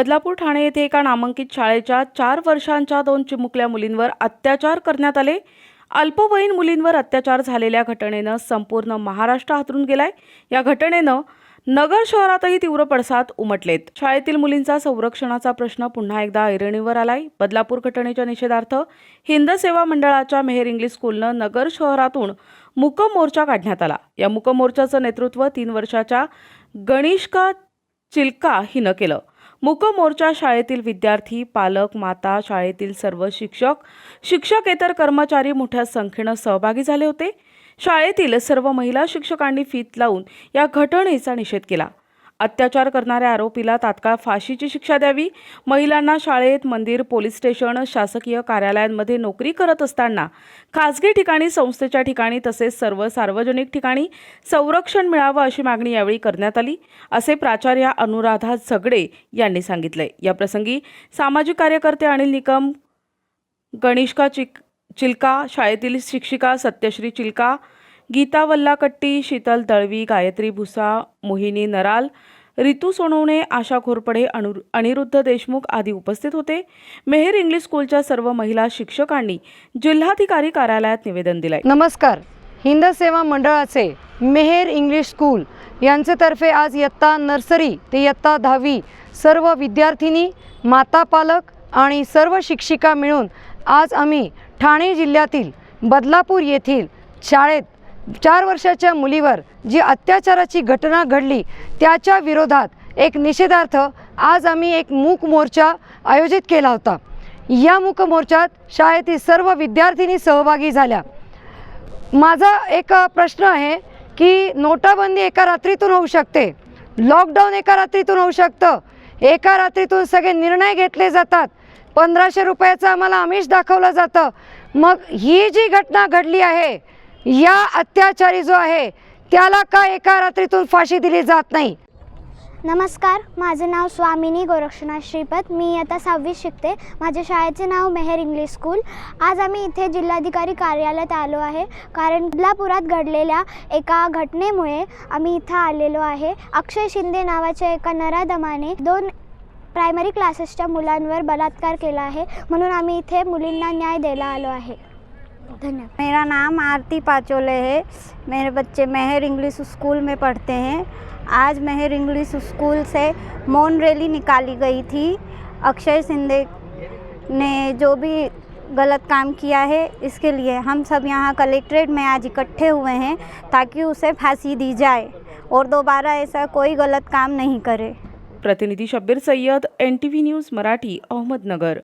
बदलापूर ठाणे येथे एका नामांकित शाळेच्या चार वर्षांच्या दोन चिमुकल्या मुलींवर अत्याचार करण्यात आले. अल्पवयीन मुलींवर अत्याचार झालेल्या घटनेनं संपूर्ण महाराष्ट्र हातरून गेलाय. या घटनेनं नगर शहरातही तीव्र पडसाद उमटलेत. शाळेतील मुलींचा संरक्षणाचा प्रश्न पुन्हा एकदा ऐरणीवर आलाय. बदलापूर घटनेच्या निषेधार्थ हिंद सेवा मंडळाच्या मेहर इंग्लिश स्कूलनं नगर शहरातून मुक मोर्चा काढण्यात आला. या मुक मोर्चाचं नेतृत्व तीन वर्षाच्या गणिष्का चिल्का हिनं केलं. मूक मोर्चा शाळेतील विद्यार्थी पालक माता शाळेतील सर्व शिक्षक शिक्षकेतर कर्मचारी मोठ्या संख्येनं सहभागी झाले होते. शाळेतील सर्व महिला शिक्षकांनी फीत लावून या घटनेचा निषेध केला. अत्याचार करणाऱ्या आरोपीला तात्काळ फाशीची शिक्षा द्यावी. महिलांना शाळेत मंदिर पोलीस स्टेशन शासकीय कार्यालयांमध्ये नोकरी करत असताना खासगी ठिकाणी संस्थेच्या ठिकाणी तसेच सर्व सार्वजनिक ठिकाणी संरक्षण मिळावं अशी मागणी यावेळी करण्यात आली. असे प्राचार्या अनुराधा झगडे यांनी सांगितले. याप्रसंगी सामाजिक कार्यकर्ते अनिल निकम गणिष्का चिक चिल्का शाळेतील शिक्षिका सत्यश्री चिल्का गीता वल्लाकट्टी शीतल दळवी गायत्री भुसा मोहिनी नराल रितू सोनवणे आशा खोरपडे अनु अनिरुद्ध देशमुख आदी उपस्थित होते. मेहेर इंग्लिश स्कूलच्या सर्व महिला शिक्षकांनी जिल्हाधिकारी कार्यालयात निवेदन दिले नमस्कार. हिंद सेवा मंडळाचे मेहेर इंग्लिश स्कूल यांच्यातर्फे आज इयत्ता नर्सरी ते इयत्ता दहावी सर्व विद्यार्थिनी माता पालक आणि सर्व शिक्षिका मिळून आज आम्ही ठाणे जिल्ह्यातील बदलापूर येथील शाळेत चार वर्षाच्या मुलीवर जी अत्याचाराची घटना घडली त्याच्या विरोधात एक निषेधार्थ आज आम्ही एक मूक मोर्चा आयोजित केला होता. या मूक मोर्चात शाळेतील सर्व विद्यार्थिनी सहभागी झाल्या. माझा एक प्रश्न आहे की नोटाबंदी एका रात्रीतून होऊ शकते? लॉकडाऊन एका रात्रीतून होऊ शकतं? एका रात्रीतून सगळे निर्णय घेतले जातात. पंधराशे रुपयाचं आम्हाला आमिष दाखवलं जातं. मग ही जी घटना घडली आहे या अत्याचारी जो आहे त्याला का एका रात्रीतून फाशी दिली जात नाही. नमस्कार माझं नाव स्वामिनी गोरक्षनाथ श्रीपत. मी आता सहावीत शिकते. माझ्या शाळेचे नाव मेहर इंग्लिश स्कूल. आज आम्ही इथे जिल्हाधिकारी कार्यालयात आलो आहे. कारण बदलापुरात घडलेल्या एका घटनेमुळे आम्ही इथं आलेलो आहे. अक्षय शिंदे नावाच्या एका नराधमाने दोन प्रायमरी क्लासेसच्या मुलांवर बलात्कार केला आहे. म्हणून आम्ही इथे मुलींना न्याय द्यायला आलो आहे. धन्यवाद। मेरा नाम आरती पाचोले है। मेरे बच्चे मेहर इंग्लिश स्कूल में पढ़ते हैं। आज मेहर इंग्लिश स्कूल से मौन रैली निकाली गई थी। अक्षय सिंधे ने जो भी गलत काम किया है, इसके लिए हम सब यहाँ कलेक्ट्रेट में आज इकट्ठे हुए हैं ताकि उसे फांसी दी जाए और दोबारा ऐसा कोई गलत काम नहीं करे। प्रतिनिधी Shabbir Sayyed N T V news, Marathi, Ahmednagar.